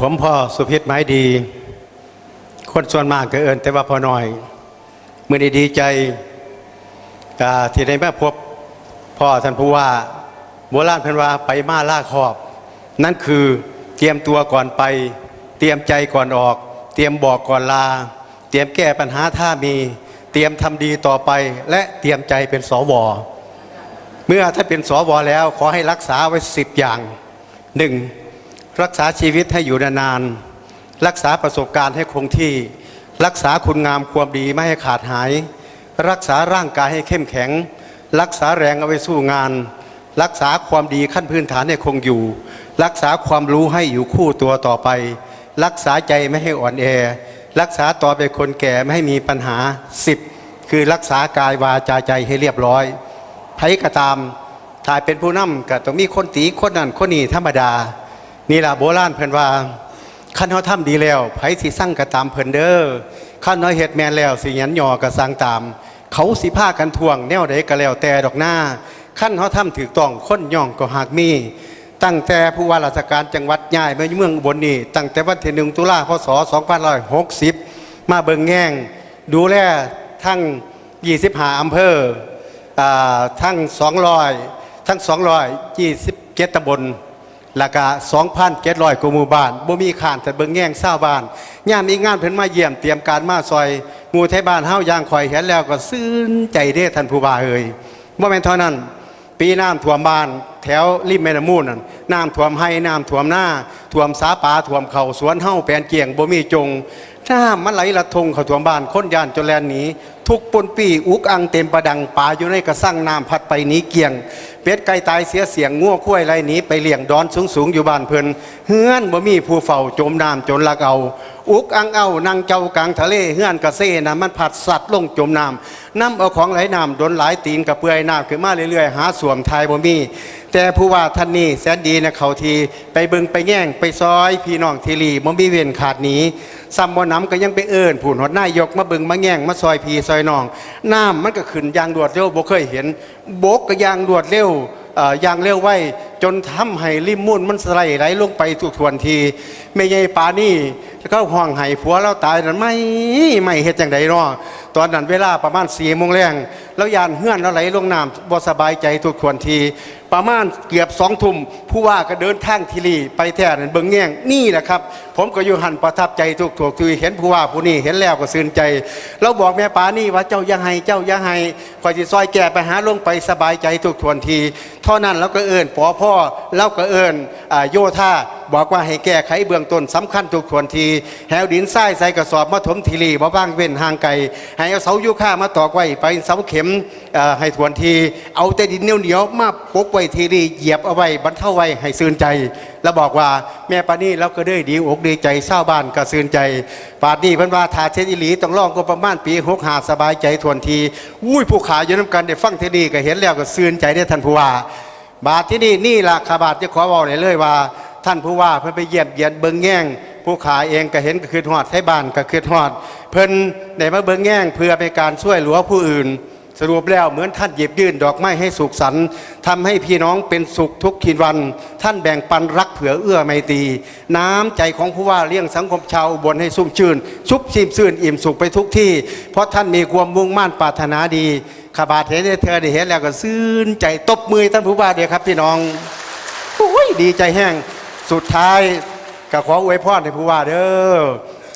ผมพ่อสุพิษไม้ดี คนส่วนมากก็เอินแต่ว่าพอน้อยมื่อดีใจอ่าที่ได้มาพบพ่อท่านผู้ว่าโบราณพันว่าไปมาล่าขอบ นั่นคือเตรียมตัวก่อนไป เตรียมใจก่อนออก เตรียมบอกก่อนลา เตรียมแก้ปัญหาถ้ามี เตรียมทำดีต่อไป และเตรียมใจเป็นสวเมื่อถ้าเป็นสวแล้วขอให้รักษาไว้สิบอย่างหนึ่ง รักษาชีวิตให้อยู่นานๆรักษาประสบการณ์ให้คงที่ รักษาคุณงามความดีไม่ให้ขาดหาย รักษาร่างกายให้เข้มแข็ง รักษาแรงเอาไว้สู้งาน รักษาความดีขั้นพื้นฐานให้คงอยู่ รักษาความรู้ให้อยู่คู่ตัวต่อไป รักษาใจไม่ให้อ่อนแอ รักษาต่อไปคนแก่ไม่ให้มีปัญหาสิบคือรักษากายวาจาใจให้เรียบร้อยไผก็ตามถ้าเป็นผู้นำก็ต้องมีคนตีคนนั้นคนนี้ธรรมดา นี่ล่ะโบราณเพิ่นว่าขั้นเขาทำดีแล้วไผสิสั่งก็ตามเพิ่นเด้อขั้นน้อยเฮ็ดแม่นแล้วสิหยันหยอก็สั่งตาม เขาสิพากันทวงแนวใดก็แล้วแต่ดอกหน้าขั้นเขาทำถูกต้องคนย่องก็หากมี ตั้งแต่ผู้ว่าราชการจังหวัดย้ายมาเมืองอุบนนี่ตั้งแต่วันที่หนึ่งตุลาพศ2560 มาเบิงแง่ง ดูแลทั้ง 25อำเภออ่าทั้ง 200 ทั้ง 227ตำบล แล้วก็2,700กว่าหมู่บ้านบ่มีขานแต่เบิ่งแง่งเศร้าบ้านย่ามมีงานเพิ่นมาเยี่ยมเตรียมการมาซอยงูไทยบ้านเฮาย่างคอยเห็นแล้วก็ซึ้นใจเด้ท่านผู้บ่าเอ่ยบ่แม่นเท่านั้น ปีน้ำท่วมบ้าน แถวริมแม่น้ำมูลนั่นน้ำท่วมให้น้ำท่วมหน้าท่วมสาปาท่วมเขาสวนเฮาแปลนเกียงบ่มีจงน้ำมันไหลละทงเขาท่วมบ้านค้นยานจนแลนหนีทุกปนปีอุกอังเต็มประดังป่าอยู่ในกระสั่งน้ำพัดไปหนีเกียง เป็ดไก่ตายเสียเสียงงัวคุ้ยไรหนีไปเลี้ยงดอนสูงสูงอยู่บ้านเพิ่นเฮือนบ่มีผู้เฝ้าจมน้ำจนละเอา อุกอังเอานางเจ้ากลางทะเลเฮือนกระเซ่นะมันผัดสัตว์ลงจมน้ำน้ำเอาของไหลน้ำโดนหลายตีนกับเปื่อยน้ำขึ้นมาเรื่อยๆ หาสวมทายบ่มี แต่ผู้ว่าท่านนี่แสนดีนะเขาทีไปเบิงไปแย่งไปซอยพี่น้องทีรีบ่มีเวียนขาดหนีซ้ำบ่น้ำก็ยังไปเอิ้นผู้หดนายกมาเบิงมาแย่งมาซอยพี่ซอยน้อง น้ำมันก็ขึ้นยางรวดเร็วบ่เคยเห็นบกก็ยางรวดเร็วเอ่อยางเร็วไว้ จนทำให้ริมมุ่นมันสไลด์ไหลลงไปทุกทวนทีไม่ใช่ปานี่แล้วก็ห่วงไห้ผัวเราตายนั่นไม่ไม่เหตุอย่างใดเนาะตอนนั้นเวลาประมาณสี่โมงแรงแล้วยานเฮื่อนแล้วไหลลงน้ำบ่สบายใจทุกทวนที ประมาณเกือบสองทุ่มผู้ว่าก็เดินทางทีรีไปแท่นั้นเบิ่งแง่งนี่แหละครับ ผมก็อยู่หันประทับใจทุกถูกทุยเห็นผู้ว่าผู้นี้เห็นแล้วก็ซื่นใจ เราบอกแม่ปานี่ว่าเจ้าอย่าให้เจ้าอย่าให้คอยสิซอยแก่ไปหาลงไปสบายใจทุกทวนที เท่านั้นเราก็เอิญปอพ่อเราก็เอิญโยธา บอกว่าให้แก้ไขเบื้องต้นสำคัญทุกทวนที แหวดินทรายใส่กระสอบมาถมทีรีบ่บ้างเว้นห่างไกลให้เอาเสายูค่ามาตอกไว้ไปเสาเข็มให้ทวนที เอาแต่ดินเหนียวๆมาปกไว้ทีรีเหยียบเอาไว้บรรเทาไว้ให้ซื่นใจ แล้วบอกว่าแม่ปานี่เราก็ได้ดีอกดีใจเศร้าบ้านก็ซื่นใจปาดนี่พิ่นว่าทาเช็ดอิหลีต้องร้องก็ประมาณปีหกหาสบายใจทวนทีอุ้ยผู้ขาอยู่น้ำกันได้ฟังเทดีก็เห็นแล้วก็ซื่นใจได้ท่านผู้ว่าบาทที่นี่นี่ล่ะขาบาทจะขอบอกเลยเลยว่า ท่านผู้ว่าเพิ่นไปเยี่ยมเยียนเบิงแง่ง ผู้ขายเองก็เห็นก็คือฮอดไทยบ้านก็คือฮอด เพิ่นได้มาเบิงแง่งเพื่อเป็นการช่วยเหลือผู้อื่น สรุปแล้วเหมือนท่านหยิบยื่นดอกไม้ให้สุขสันต์ทำให้พี่น้องเป็นสุขทุกขีวัน ท่านแบ่งปันรักเผื่อเอื้อไมตรีน้ำใจของผู้ว่าเลี้ยงสังคมชาวอุบนให้ชุ่มชื่น ชุบชิมซื่นอิ่มสุขไปทุกที่ เพราะท่านมีความมุ่งมั่นปรารถนาดีขบาทเห็นได้เธอได้เห็นแล้วก็ซื่นใจตบมือท่านผู้ว่าเดียครับพี่น้องโอ้ยดีใจแห้ง สุดท้ายก็ขออวยพรให้ผู้ว่าเด้อ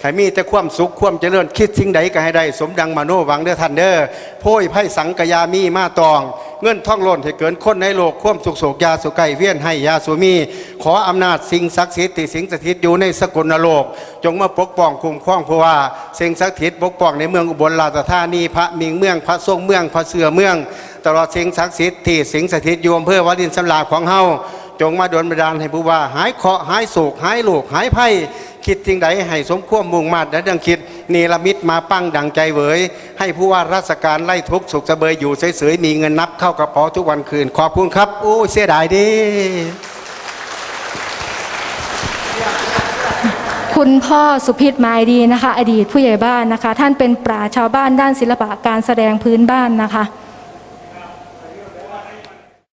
ให้มีแต่ความสุขความเจริญคิดสิ่งใดก็ให้ได้ สมดังมาโนหวังเด้อท่านเด้อโพยไพ่สังกยามีมาตอง เงินท่องล้นให้เกินคนในโลกความสุขโศกยาสุไกเวียนให้ยาสุมี ขออำนาจสิ่งศักดิ์สิทธิ์ที่สิงสถิตอยู่ในสกุลโลกจงมาปกป้องคุ้มครองผู้ว่าสิ่งศักดิ์สิทธิ์ปกป้องในเมืองอุบลราชธานีพระมิงเมืองพระทรงเมืองพระเสือเมือง ตลอดสิ่งศักดิ์สิทธิ์ที่สิงสถิตอยู่อำเภอวารินสำลาของเฮา จงมาดลบันดาลให้ผู้ว่า หายเคาะหายโศกหายโลกหายไพ่คิดสิ่งใดให้สมควบมุ่งมาดและดังคิดเนรมิตมาปั้งดังใจเวยให้ผู้ว่าราชการไล่ทุกข์สุขสเบยอยู่เฉยๆมีเงินนับเข้ากระเป๋าทุกวันคืน ขอบคุณครับโอ้เสียดายดิคุณพ่อสุพิษไม้ดีนะคะ อดีตผู้ใหญ่บ้านนะคะ ท่านเป็นปราชาวบ้านด้านศิลปะการแสดงพื้นบ้านนะคะ